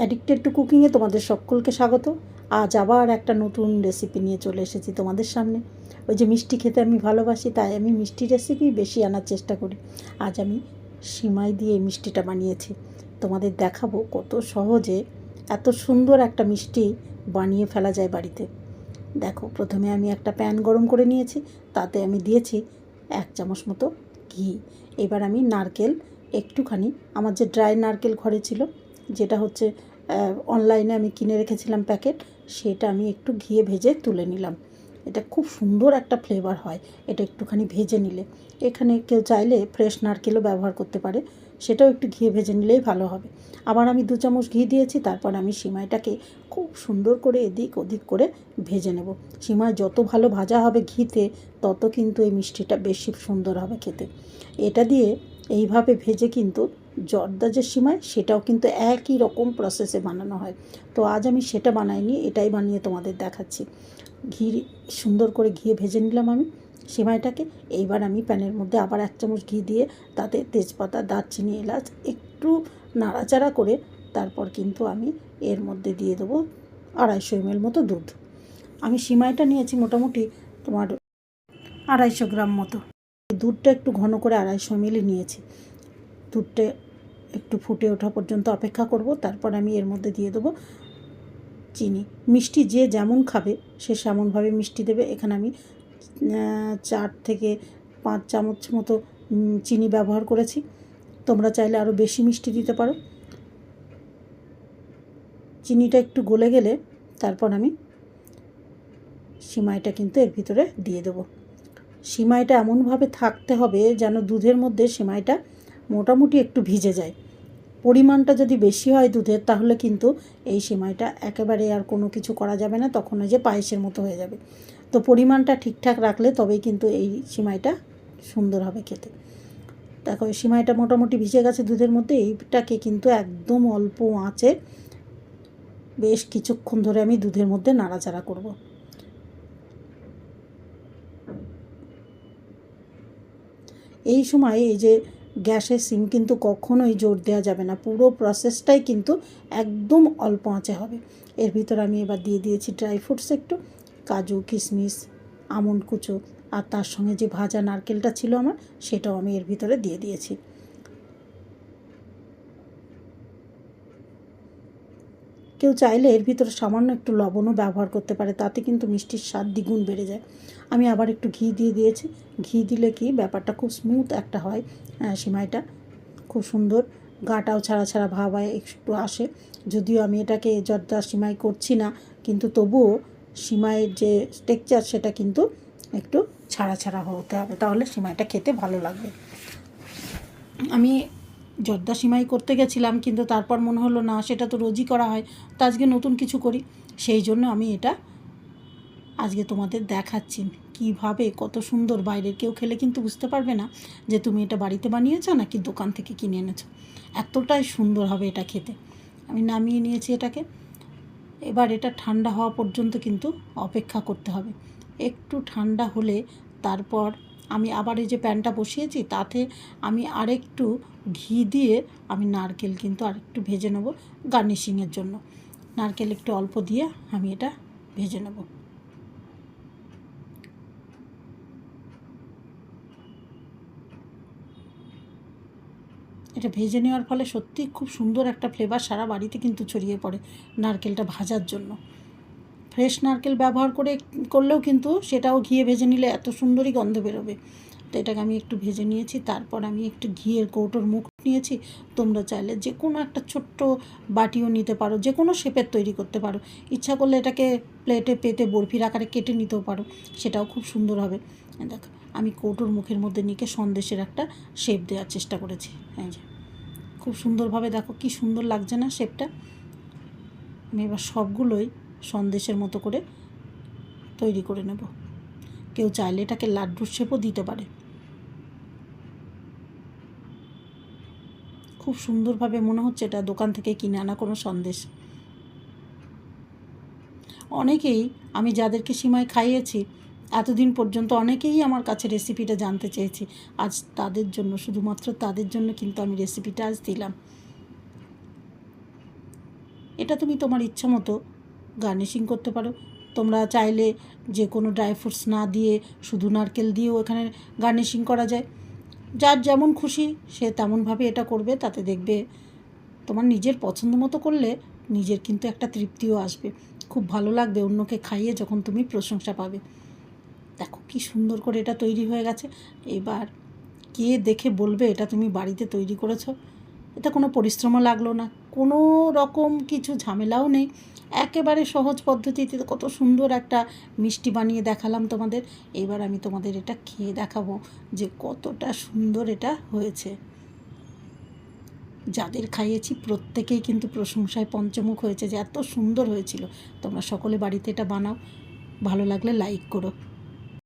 Addicted to কুকিংয়ে তোমাদের সকলকে স্বাগত। আজ আবার একটা নতুন রেসিপি নিয়ে চলে এসেছি তোমাদের সামনে। ওই যে মিষ্টি খেতে আমি ভালোবাসি, তাই আমি মিষ্টি রেসিপি বেশি আনার চেষ্টা করি। আজ আমি সিমাই দিয়ে মিষ্টিটা বানিয়েছি। তোমাদের দেখাবো কত সহজে এত সুন্দর একটা মিষ্টি বানিয়ে ফেলা যায় বাড়িতে। দেখো, প্রথমে আমি একটা প্যান গরম করে নিয়েছি, তাতে আমি দিয়েছি এক চামচ মতো ঘি। এবার আমি নারকেল, একটুখানি, আমার যে ড্রাই নারকেল ঘরে ছিল, যেটা হচ্ছে অনলাইনে আমি কিনে রেখেছিলাম প্যাকেট সেটা আমি একটু ঘিয়ে ভেজে তুলে নিলাম। এটা খুব সুন্দর একটা ফ্লেভার হয়, এটা একটুখানি ভেজে নিলে। এখানে কেউ চাইলে ফ্রেশ নারকেলও ব্যবহার করতে পারে, সেটাও একটু ঘিয়ে ভেজে নিলেই ভালো হবে। আবার আমি দু চামচ ঘি দিয়েছি, তারপর আমি সিমাইটাকে খুব সুন্দর করে এদিক ওদিক করে ভেজে নেব। সিমাই যত ভালো ভাজা হবে ঘিতে, তত কিন্তু এই মিষ্টিটা বেশি সুন্দর হবে খেতে। এটা দিয়ে এইভাবে ভেজে কিন্তু জর্দা যে সিমাই, সেটাও কিন্তু একই রকম প্রসেসে বানানো হয়। তো আজ আমি সেটা বানাইনি, এটাই বানিয়ে তোমাদের দেখাচ্ছি। ঘি সুন্দর করে ঘিয়ে ভেজে নিলাম আমি সিমাইটাকে। এইবার আমি প্যানের মধ্যে আবার এক চামচ ঘি দিয়ে তাতে তেজপাতা, দারচিনি, এলাচ একটু নাড়াচাড়া করে তারপর কিন্তু আমি এর মধ্যে দিয়ে দেবো আড়াইশো এমএল মতো দুধ। আমি সিমাইটা নিয়েছি মোটামুটি তোমার আড়াইশো গ্রাম মতো। দুধটা একটু ঘন করে আড়াইশো এমএলই নিয়েছি। দুধটা একটু ফুটে ওঠা পর্যন্ত অপেক্ষা করব, তারপর আমি এর মধ্যে দিয়ে দেবো চিনি। মিষ্টি যে যেমন খাবে, সে সেমনভাবে মিষ্টি দেবে। এখানে আমি চার থেকে পাঁচ চামচ মতো চিনি ব্যবহার করেছি। তোমরা চাইলে আরও বেশি মিষ্টি দিতে পারো। চিনিটা একটু গলে গেলে, তারপর আমি সিমাইটা কিন্তু এর ভিতরে দিয়ে দেবো। সিমাইটা এমনভাবে থাকতে হবে যেন দুধের মধ্যে সিমাইটা মোটামুটি একটু ভিজে যায়। পরিমাণটা যদি বেশি হয় দুধের, তাহলে কিন্তু এই সিমাইটা একেবারে আর কোনো কিছু করা যাবে না, তখন ওই যে পায়েসের মতো হয়ে যাবে। তো পরিমাণটা ঠিকঠাক রাখলে তবেই কিন্তু এই সিমাইটা সুন্দর হবে খেতে। দেখো, এই সিমাইটা মোটামুটি ভিজে গেছে দুধের মধ্যে, এইটাকে কিন্তু একদম অল্প আঁচে বেশ কিছুক্ষণ ধরে আমি দুধের মধ্যে নাড়াচাড়া করব। এই সময় এই যে গ্যাসের সিম কিন্তু কখনোই জোর দেওয়া যাবে না। পুরো প্রসেসটাই কিন্তু একদম অল্প আঁচে হবে। এর ভিতর আমি এবার দিয়ে দিয়েছি ড্রাই ফ্রুটস একটু, কাজু, কিশমিশ, আমন্ড কুচো, আর তার সঙ্গে যে ভাজা নারকেলটা ছিল আমার, সেটাও আমি এর ভিতরে দিয়ে দিয়েছি। কেউ চাইলে এর ভিতরে সামান্য একটু লবণও ব্যবহার করতে পারে, তাতে কিন্তু মিষ্টির স্বাদ দ্বিগুণ বেড়ে যায়। আমি আবার একটু ঘি দিয়ে দিয়েছি। ঘি দিলে কি ব্যাপারটা খুব স্মুথ একটা হয় সিমাইটা। খুব সুন্দর, গাটাও ছাড়া ছাড়া ভাব হয় একটু আসে। যদিও আমি এটাকে জর্দা সিমাই করছি না, কিন্তু তবুও সিমাইয়ের যে টেক্সচার সেটা কিন্তু একটু ছাড়া ছাড়া হতে হবে, তাহলে সিমাইটা খেতে ভালো লাগবে। আমি জর্দা সিমাই করতে গেছিলাম, কিন্তু তারপর মনে হলো, না, সেটা তো রোজই করা হয়, তো আজকে নতুন কিছু করি। সেই জন্য আমি এটা আজকে তোমাদের দেখাচ্ছি। কীভাবে কত সুন্দর, বাইরের কেউ খেলে কিন্তু বুঝতে পারবে না যে তুমি এটা বাড়িতে বানিয়েছো নাকি দোকান থেকে কিনে এনেছো। এতটাই সুন্দর হবে এটা খেতে। আমি নামিয়ে নিয়েছি এটাকে। এবার এটা ঠান্ডা হওয়া পর্যন্ত কিন্তু অপেক্ষা করতে হবে। একটু ঠান্ডা হলে তারপর আমি আবার এই যে প্যানটা বসিয়েছি, তাতে আমি আরেকটু ঘি দিয়ে আমি নারকেল কিন্তু আর একটু ভেজে নেব গার্নিশিংয়ের জন্য। নারকেল একটু অল্প দিয়ে আমি এটা ভেজে নেব। এটা ভেজে নেওয়ার ফলে সত্যি খুব সুন্দর একটা ফ্লেভার সারা বাড়িতে কিন্তু ছড়িয়ে পড়ে নারকেলটা ভাজার জন্য। ফ্রেশ নারকেল ব্যবহার করে করলেও কিন্তু সেটাও ঘিয়ে ভেজে নিলে এত সুন্দরই গন্ধ বেরোবে। তো এটাকে আমি একটু ভেজে নিয়েছি, তারপর আমি একটু ঘিয়ের কৌটোর মুখ নিয়েছি। তোমরা চাইলে যে কোনো একটা ছোট্ট বাটিও নিতে পারো, যে কোনো শেপের তৈরি করতে পারো। ইচ্ছা করলে এটাকে প্লেটে পেতে বরফির আকারে কেটে নিতেও পারো, সেটাও খুব সুন্দর হবে। দেখ, আমি কৌটোর মুখের মধ্যে নিয়ে সন্দেশের একটা শেপ দেওয়ার চেষ্টা করেছি। হ্যাঁ যে, খুব সুন্দরভাবে দেখো কি সুন্দর লাগছে না শেপটা। আমি এবার সবগুলোই সন্দেশের মতো করে তৈরি করে নেব। কেউ চাইলে এটাকে লাড্ডুর শেপও দিতে পারে। খুব সুন্দরভাবে মনে হচ্ছে এটা দোকান থেকে কিনে আনা কোনো সন্দেশ। অনেকেই, আমি যাদেরকে সীমায় খাইয়েছি, এতদিন পর্যন্ত অনেকেই আমার কাছে রেসিপিটা জানতে চেয়েছি। আজ তাদের জন্য, শুধুমাত্র তাদের জন্য কিন্তু আমি রেসিপিটা আজ দিলাম। এটা তুমি তোমার ইচ্ছা মতো গার্নিশিং করতে পারো। তোমরা চাইলে যে কোনো ড্রাই ফ্রুটস না দিয়ে শুধু নারকেল দিয়েও এখানে গার্নিশিং করা যায়। যার যেমন খুশি সে তেমনভাবে এটা করবে, তাতে দেখবে তোমার নিজের পছন্দ মতো করলে নিজের কিন্তু একটা তৃপ্তিও আসবে। খুব ভালো লাগবে অন্যকে খাইয়ে যখন তুমি প্রশংসা পাবে। দেখো কি সুন্দর করে এটা তৈরি হয়ে গেছে। এবার কে দেখে বলবে এটা তুমি বাড়িতে তৈরি করেছ? এটা কোনো পরিশ্রমও লাগল না। কোনো রকম কিছু ঝামেলাও নেই। একেবারে সহজ পদ্ধতিতে কত সুন্দর একটা মিষ্টি বানিয়ে দেখালাম তোমাদের। এবার আমি তোমাদের এটা খেয়ে দেখাবো যে কতটা সুন্দর এটা হয়েছে। যাদের খাইয়েছি প্রত্যেকেই কিন্তু প্রশংসায় পঞ্চমুখ হয়েছে যে এত সুন্দর হয়েছিল। তোমরা সকলে বাড়িতে এটা বানাও। ভালো লাগলে লাইক করো।